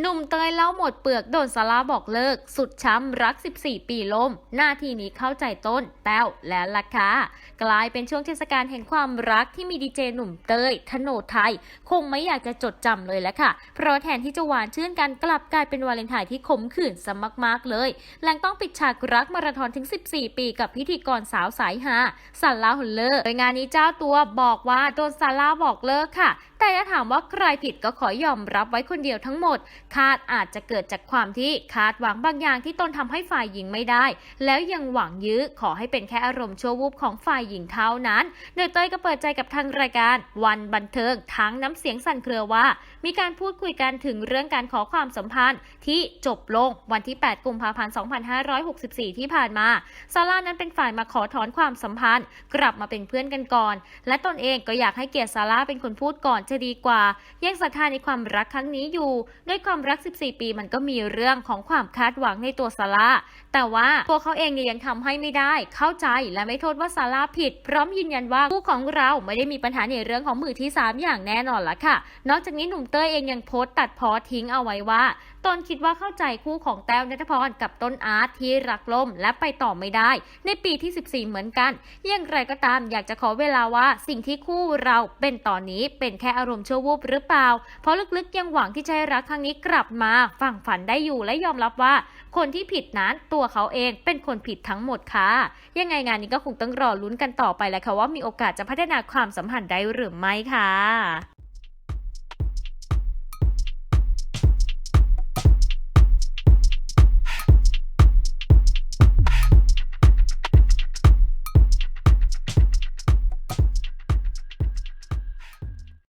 หนุ่มเตยเล่าหมดเปลือกโดนซาร่าบอกเลิก สุดช้ำรัก 14 ปีลม หน้าที่นี้เข้าใจต้น แต้วและล่ะค่ะกลายเป็นช่วงเทศกาลแห่งความรักที่มีดีเจหนุ่มเตยธโนไทย คงไม่อยากจะจดจำเลยแหละค่ะ เพราะแทนที่จะหวานชื่นกันกลับกลายเป็นวาเลนไทน์ที่ขมขื่นซะมากๆเลย หลังต้องปิดฉากรักมาราธอนถึง 14 ปีกับพิธีกรสาวสายฮาซาร่าฮุลเลอร์โดยงานนี้เจ้าตัวบอกว่าโดนซาร่าบอกเลิกค่ะ แต่ถ้าถามว่าใครผิดก็ขอยอมรับไว้คนเดียวทั้งหมด คาดอาจจะเกิดจากความที่คาดหวังบางอย่างที่ตนทำให้ฝ่ายหญิงไม่ได้ แล้วยังหวังยื้อขอให้เป็นแค่อารมณ์ชั่ววูบของฝ่ายหญิงเท่านั้น โดยเต้ยก็เปิดใจกับทางรายการ วันบันเทิงทั้งน้ำเสียงสั่นเครือว่า มีการพูดคุยกันถึงเรื่องการขอความสัมพันธ์ที่จบลงวันที่ 8 กุมภาพันธ์ 2564 ที่ผ่านมาซาร่านั้นเป็นฝ่ายมาขอถอนความสัมพันธ์ กลับมาเป็นเพื่อนกันก่อน และตนเองก็อยากให้เกียรติซาร่าเป็นคนพูดก่อนจะดีกว่า ยังศรัทธาในความรักครั้งนี้อยู่ ด้วยความรัก 14 ปีมันก็มีเรื่องของความคาดหวังในตัวซาร่าแต่ว่าตัวเขาเองเนี่ยยังทำให้ไม่ได้ เข้าใจและไม่โทษว่าซาร่าผิด พร้อมยืนยันว่าคู่ของเราไม่ได้มีปัญหาในเรื่องของมือที่ 3 อย่างแน่นอนละค่ะ นอกจากนี้หนุ่มเต้ยเองยังโพสต์ตัดพอทิ้งเอาไว้ว่าตนคิดว่าเข้าใจคู่ของแต้วนัทพรกับต้นอาร์ตที่รักล่มและไปต่อไม่ได้ ในปีที่ 14 เหมือนกันอย่างไรก็ตามอยากจะขอเวลาว่าสิ่งที่คู่เราเป็นตอนนี้เป็นแค่อารมณ์ชั่ววูบหรือเปล่า เพราะลึกๆยังหวังที่จะให้รักครั้งนี้กลับมาฝั่งฝันได้อยู่และยอมรับว่า คนที่ผิดนั้นตัวเขาเองเป็นคนผิดทั้งหมดค่ะ ยังไงงานนี้ก็คงต้องรอลุ้นกันต่อไปแหละค่ะว่ามีโอกาสจะพัฒนาความสัมพันธ์ได้หรือไม่ค่ะ